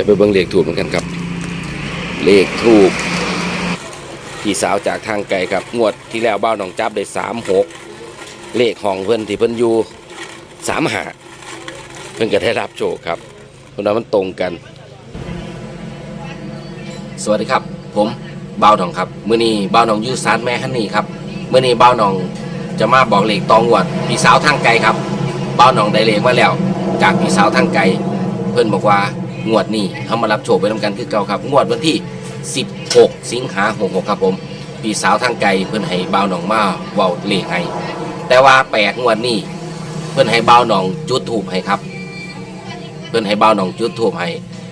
จะไปเบิ่งเลขถูกเหมือนกันครับ เลขถูกพี่สาวจากทางไกลครับงวดที่แล้วบ้าหนองจับได้สามหกเลขของเพื่อนที่เพิ่นอยู่สามหาเพิ่นก็ได้รับโชคครับเพราะนั้นมันตรงกัน สวัสดีครับ ผมบ้าหนองครับมื้อนี้บ้าหนองยู่ศาลแม่ฮันนี่ครับมื้อนี้บ้าหนองจะมาบอกเลขตองงวดพี่สาวทางไกลครับบ้าหนองได้เลขมาแล้ว จากพี่สาวทางไกลเพื่อนบอกว่า งวดนี้เขามารับโชคไปทำกันคือเก่าครับ งวดวันที่ 16 สิงหาคม66ครับผมพี่สาวทางไกลเพื่อนให้บ่าหนองมาเว้าเลขให้แต่ว่าแปลกงวดนี้เพื่อนให้บ่าหนองจุดถูกให้ครับ เพื่อนให้บ่าหนองจุดถูกให้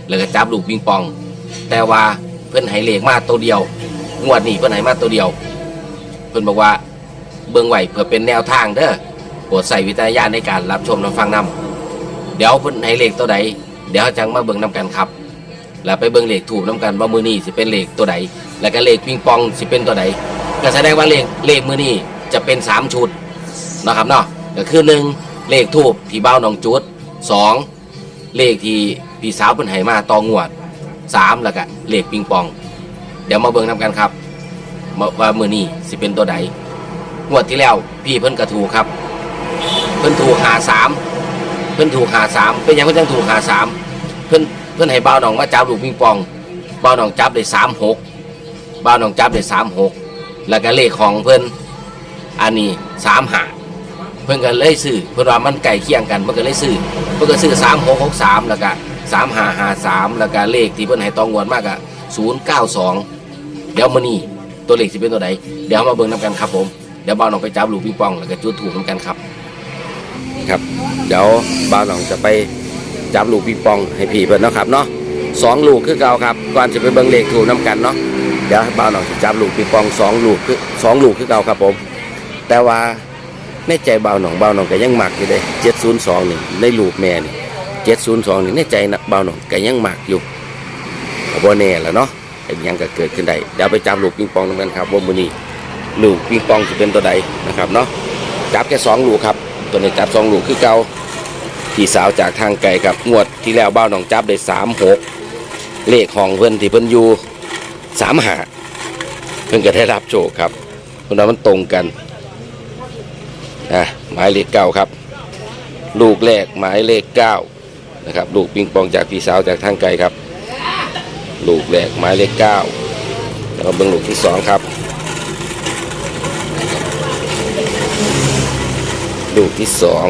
แล้วก็จับลูกปิงปอง แต่ว่าเพื่อนให้เลขมาตัวเดียว งวดนี้เพื่อนให้มาตัวเดียว เพื่อนบอกว่าเบิ่งไหวเพื่อเป็นแนวทางเด้อโปรดใส่วิจารณญาณในการรับชมรับฟังนำเดี๋ยวเพิ่อนให้เลขตัวใด เดี๋ยวจังมาเบิ่งนํกันครับ แล้วไปเบิ่งเลขถูกนํกันว่ามือนี้สิเป็นเลขตัวใดแล้วก็เลขปิงปองสิเป็นตัวใดก็แสดงว่าเลขเลขมือนี้จะเป็นสามชุดนะครับเนาะก็คือหนึ่งเลขถูกที่เบ้าหนองจุดสองเลขที่พี่สาวเพิ่นให้มาตองวดสามแล้วก็เลขปิงปอง เดี๋ยวมาเบิ่งนํกันครับว่าว่ามือนี้สิเป็นตัวใดงวดที่แล้วพี่เพิ่นก็ถูครับ เพิ่นถูกหาสาม เพื่อนถูกหาสามเป็นหยังเพื่อนจังถูกหาสามเพื่อนเพื่อนให้บ่าวหนองมาจับลูกปิงปองบ่าวหนองจับได้สามหกบ่าวหนองจับได้สามหกแล้วก็เลขของเพื่อนอันนี้สามหาเพื่อนก็เลยซื้อเพื่อนว่ามันไก่เคียงกันเพื่อนก็เลยซื้อเพื่อนก็ซื้อสามหกหกสามแล้วก็สามหาหาสามแล้วก็เลขที่เพื่อนให้ตองวดมากอะศูนย์เก้าสองเดี๋ยวมานี่ตัวเลขสิเป็นตัวใดเดี๋ยวมาเบิ่งน้ำกันครับผมเดี๋ยวบ่าวหนองไปจับลูกปิงปองแล้วก็จุดถูกน้ำกันครับ ครับ เดี๋ยวบ้าวหนองจะไปจับลูกปิงปองให้พี่เพิ่นเนาะครับเนาะสองลูกคือเก่าครับก่อนจะไปเบิ่งเลขถูกน้ำกันเนาะเดี๋ยวบ้าวหนองจะจับลูกปิงปองสองลูกคือสองลูกคือเก่าครับผม แต่ว่าในใจบ้าวหนองบ้าวหนองก็ยังหมักอยู่เลยเจ็ดศูนย์สองนี่ในลูกแม่นี่เจ็ดศูนย์สองนี่ในใจนะบ้าวหนองก็ยังหมักอยู่ก็บ่แน่แล้วเนาะยังก็เกิดขึ้นได้เดี๋ยวไปจับลูกปิงปองน้ำกันครับว่ามือนี้ลูกปิงปองจะเป็นตัวใดนะครับเนาะจับแค่สองลูกครับ ตัวนี้จับสองลูกคือเก่าพี่สาวจากทางไกลกับงวดที่แล้วบ้าหนองจับได้สามหกเลขของเพื่อนที่เพิ่นอยู่สามหาเพิ่นก็ได้รับโชคครับเพราะนั้นมันตรงกันนะหมายเลขเก้าครับ ลูกแรกหมายเลขเก้านะครับลูกปิงปองจากพี่สาวจากทางไกลครับ ลูกแรกหมายเลขเก้าแล้วก็เบิ่งลูกที่สองครับ ลูกที่สอง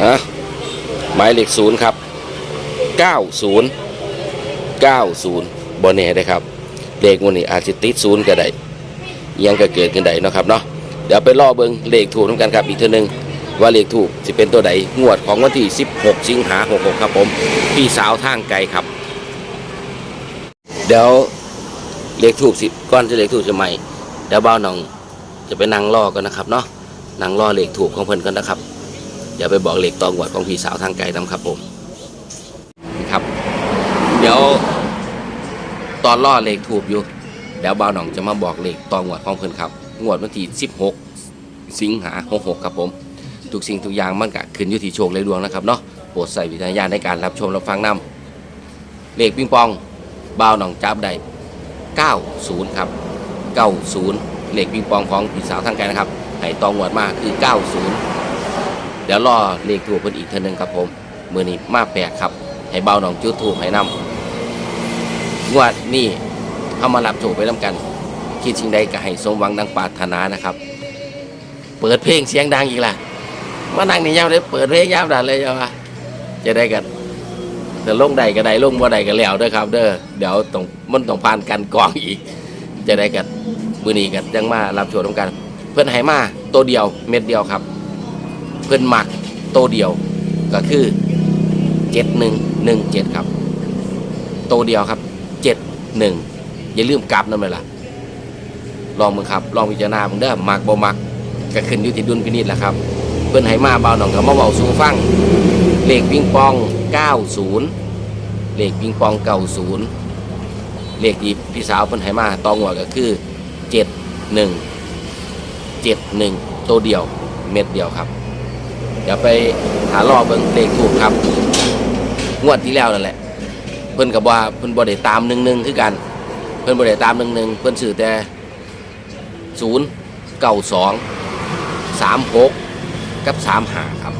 อะหมายเลขศูนย์ครับเก้าศูนย์เก้าศูนย์บนเน่ได้ครับ เลขวันนี้อาจจะติดศูนย์ก็ได้ยังก็เกิดขึ้นได้เนาะครับเนาะเดี๋ยวไปล่อเบิงเลขถูกน้ำกันครับอีกเทีนึงว่าเลขถูกจะเป็นตัวใดงวดของวันที่ 16 สิงหาคม66ครับผม พี่สาวทางไกลครับ เดี๋ยวเลขถูกสิก้อนจะเลขถูกจะใหม่เดี๋ยวเบ้าน้องจะไปนั่งล่อกันนะครับเนาะ นั่งรอเหล็กถูกของเพิ่นกันนะครับอย่าไปบอกเหล็กตองหวดของพี่สาวทางไกลนำครับผมนี่ครับ เดี๋ยวตอนล่อเหล็กถูกอยู่เดี๋ยวบ่าวหนองจะมาบอกเหล็กตองหวดของเพิ่นครับงวดวันที่16 สิงหา66ครับผมทุกสิ่งทุกอย่างมันก็ขึ้นอยู่ที่โชคและดวงนะครับเนาะโปรดใส่วิจารณญาณในการรับชมรับฟังนำเหล็กปิงปองบ่าวหนองจับได้90 ครับ 90เหล็กปิงปองของพี่สาวทางไกลนะครับ ให้ตองหวดมากคือ 90 เดี๋ยวรอเลขถูกเพิ่นอีกเท่านึงครับผมมือนี้มาแปลกครับ ให้เบาหนองจุดถูกให้นำงวดนี่เข้ามารับโชคไปน้ำกัน คิดสิ่งใดก็ให้สมหวังดังปรารถนานะครับ เปิดเพลงเสียงดังอีกล่ะมานั่งนี่ยามเลยเปิดเพลงยามดันเลยจ้ะวะจะได้กันแต่ลงใดก็ได้ลงบ่ใดก็แล้วด้อครับ เด้อเดี๋ยวต้องมันต้องผ่านกันกองอีก จะได้กันมือนี้กันยังมารับโชคน้ำกัน เพื่อนไหมาตัวเดียวเม็ดเดียวครับ เพื่อนหมักตัวเดียวก็คือเจ็ดหนึ่งหนึ่งเจ็ดครับตัวเดียวครับเจ็ดหนึ่งอย่าลืมกลับนั่นเลยล่ะลองมึงครับ ลองพิจารณามึงเด้อมักบ่มักก็ขึ้นอยู่ที่ดุลพินิจแหละครับ เพื่อนไหมาเบาหน่องกับมาเบาสูงฟังเลขปิงปอง 90 เลขปิงปอง 90 เลขที่พี่สาวเพิ่นไหมาตองหัวก็คือ 71 เจ็ดหนึ่งตัวเดียวเม็ดเดียวครับ เดี๋ยวไปหารอเบิ้งเลขถูกครับ งวดที่แล้วนั่นแหละ เพิ่นกับว่าเพิ่นบ่ได้ตามหนึ่งหนึ่งคือกัน เพิ่นบ่ได้ตามหนึ่งหนึ่งเพิ่นซื้อแต่ศูนย์เก้าสองสามหกกับสามหาครับ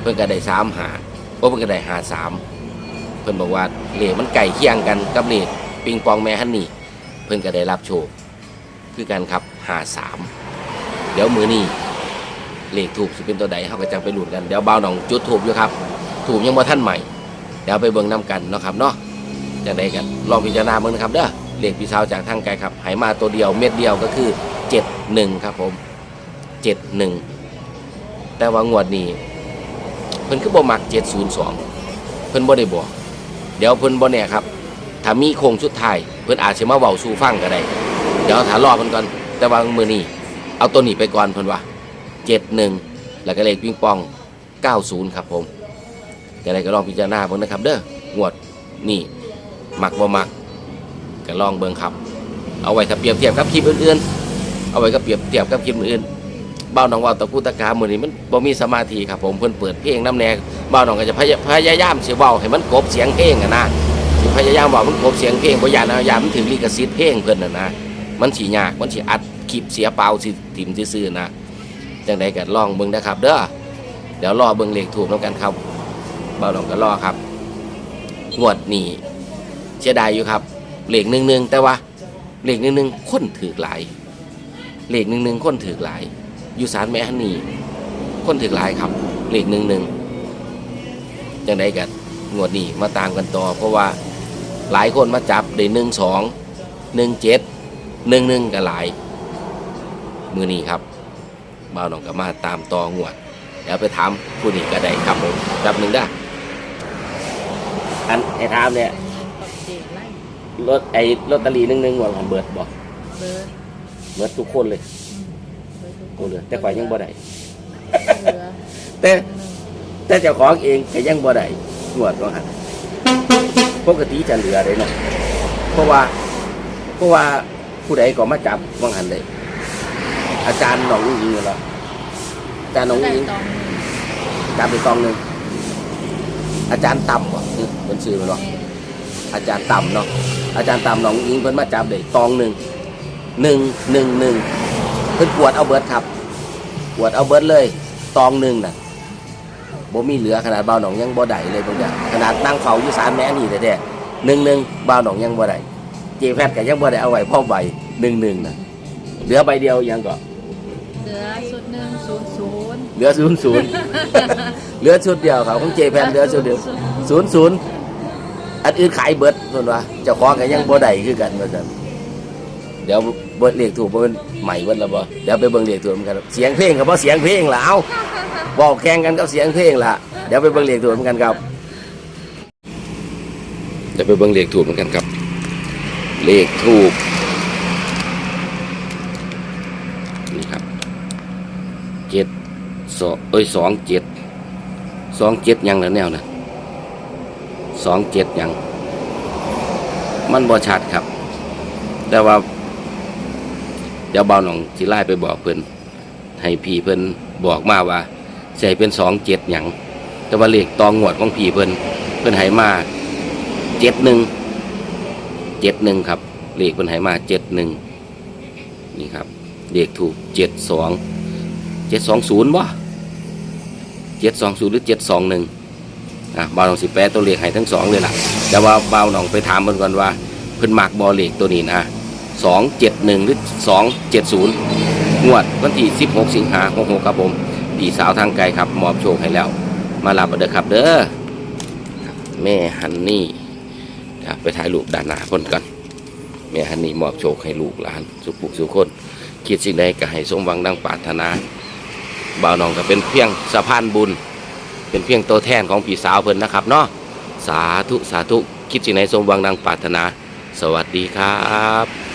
เพิ่นก็ได้สามหาเพราะเพิ่นก็ได้หาสามเพิ่นบอกว่าเลขมันไก่เคียงกันกับเลขปิงปองแม่ฮันนี่ เพิ่นก็ได้รับโชคคือกันครับหาสาม เดี๋ยวมือนี้เลขถูกสิเป็นตัวใดเขาก็จังไปหลุดกันเดี๋ยวเบาหนองจุดถูกอยู่ครับ ถูกยังบ่ท่านใหม่ เดี๋ยวไปเบิ่งน้กันเนาะครับเนาะจะได้กันลองพิจารณาเบิ่งนะครับเด้อเลขพี่สาวจากทางไกลครับไหมาตัวเดียวเม็ดเดียวก็คือ71ครับผม71แต่ว่างวดนี้เพิ่นคือบ่มัก702เพิ่นบ่ได้บอกเดี๋ยวเพิ่นบ่แน่ครับถ้ามีโค้งสุดท้ายเพิ่นอาจสิมาเว้าสู่ฟังก็ได้ เดี๋ยวถ้ารอเพิ่นก่อนแต่ว่ามือนี้ เอาตัวนี้ไปก่อนเพิ่นว่า71แล้วก็เลขปิงปอง 90 ครับผมก็ได้ก็ลองพิจารณาเบิ่งนะครับ เด้องวดนี่มักบ่มักก็ลองเบิ่งครับ เอาไว้ถ้าเปรียบเทียบกับคลิปอื่นๆ เอาไว้ก็เปรียบเทียบกับคลิปอื่นบ้าวน้องว่าตะกูตะกามือนี้มันบ่มีสมาธิครับผมเพิ่นเปิดเพลงน้ำแน่บ้าวน้องก็จะพยาพยายามสิเว้าให้มันกบเสียงเพลงอะนะสิพยายามเว้ามันกบเสียงเพลงบ่ยานนะยามันถึงลิขสิทธิ์เพลงเพิ่นน่ะนะมันสิยากมันสิอัด คลิปเสียเปล่าสิถิ่มซื่อๆนะจังไดก็ลองเบิ่งนะครับ เด้อเดี๋ยวรอเบิ่งเลขถูกนํกันครับเบาหลงก็รอครับ งวดนี่เสียดายอยู่ครับเหล็กหนึ่งหนึ่งแต่ว่าเหล็กหนึ่งหนึ่งคนถือหลายเหล็กหนึ่งหนึ่งคนถือหลาย อยู่สารแม่ฮันนี่คนถือหลายครับเหล็กหนึ่งหนึ่งจังไดกันงวดนี้มาตามกันต่อ เพราะว่าหลายคนมาจับได้หนึ่งสองหนึ่งเจ็ดหนึ่งหนึ่งก็หลาย มือนี้ครับบ่าวหลงก็มาตามต่องวดเดี๋ยวไปถามผู้นี้ก็ได้ครับผมแป๊บหนึ่งได้ออันไอ้ถามเนี่ยกับเด็กไล่รถไอ้ลอตเตอรี่หนึ่งหนึ่งวันของเบิร์ดบอกเบิร์ดเบิร์ดทุกคนเลยเบิร์ดทุกคโอ้นเลยแต่ข่อยยังบ่ได้เหลือแต่แต่เจ้าของเองก็ยังบ่ได้งวดว่าหันปกติจะเหลือเลยเนาะเพราะว่าเพราะว่าผู้ใดก็มาจับว่างหันเลย อาจารย์หนองอุ้งอิงเหรออาจารย์หนองอุ้ได้งอิงตองหนึ่งจับไปกองหนึ่งอาจารย์ต่ำบ่คือเป็นชื่อมันเนาะแม่อาจารย์ต่ำเนาะอาจารย์ต่ำหนองอิงเพิ่นมาจับได้ตองหนึ่งหนึ่งหนึ่งหนึ่งเพิ่นกวดเอาเบิร์ดครับกวดเอาเบิร์ดเลยตองหนึ่งน่ะบ่มีเหลือขนาดบ่าวหนองยังบ่ได้เลยเพิ่นจ้ะขนาดนั่งเฝ้าอยู่ศาลแม่นี่แท้ๆหนึ่งหนึ่งบ่าวหนองยังบ่ได้เจแพทย์ก็ยังบ่ได้เอาไว้พ่อใบหนึ่งหนึ่งน่ะเหลือใบเดียวยังก็ เหลือสุดหนึ่งศูนย์ศูนย์เหลือศูนย์ศูนย์เหลือชุดเดียวครับของเจแพทย์เหลือชุดเดียวศูนย์ศูนย์อันอื่นขายเบิดส่วนว่าเจ้าของก็ยังบ่ได้คือกันว่าซั่นเดี๋ยวเบิดเลขถูกบ่เป็นใหม่เบิดแล้วบ่เดี๋ยวไปเบิ่งเลขถูกเหมือนกันเสียงเพลงก็บ่เสียงเพลงล่ะเอ้าเว้าแข่งกันกับเสียงเพลงล่ะเดี๋ยวไปเบิ่งเลขถูกเหมือนกันครับเดี๋ยวไปเบิ่งเลขถูกเหมือนกันครับ เลขถูกนี่ครับ เจ็ดสองเอ้ยสองเจ็ดสองเจ็ดยังแล้วแนวนะสองเจ็ดยัง มันบ่ชัดครับ แต่ว่า เดี๋ยวเบาหน่องสิไล่ไปบอกเพิ่นให้พี่เพิ่นบอกมาว่าใส่เป็นสองเจ็ดยังแต่ว่าเลขตองงวดของพี่เพิ่นเพิ่นให้มาเจ็ดหนึ่งเจ็ดหนึ่งครับเลขเพิ่นให้มาเจ็ดหนึ่งนี่ครับเลขถูกเจ็ดสอง เจ็ดสองศูนย์บ่เจ็ดสองศูนย์หรือเจ็ดสองหนึ่งอะบ่าวหนองสิแปะตัวเลขให้ทั้งสองเลยล่ะ แต่ว่าบ่าวหนองไปถามเพิ่นก่อนว่าเพิ่นมักบอเลขตัวนี้นะสองเจ็ดหนึ่งหรือสองเจ็ดศูนย์งวดวันที่สิบหกสิงหาหกหกครับผมพี่สาวทางไกลครับมอบโชคให้แล้ว มารับเด้อครับ เด้อแม่ฮันนี่ไปถ่ายรูปด้านหน้าคนกันแม่ฮันนี่มอบโชคให้ลูกหลาน สุขสุขคนคิดสิ่งใดก็ให้สมหวังดังปรารถนา บ่าวน้องก็เป็นเพียงสะพานบุญ เป็นเพียงตัวแทนของพี่สาวเพิ่นนะครับเนาะสาธุสาธุคิดสิ่งไหนสมหวังดังปรารถนา สวัสดีครับ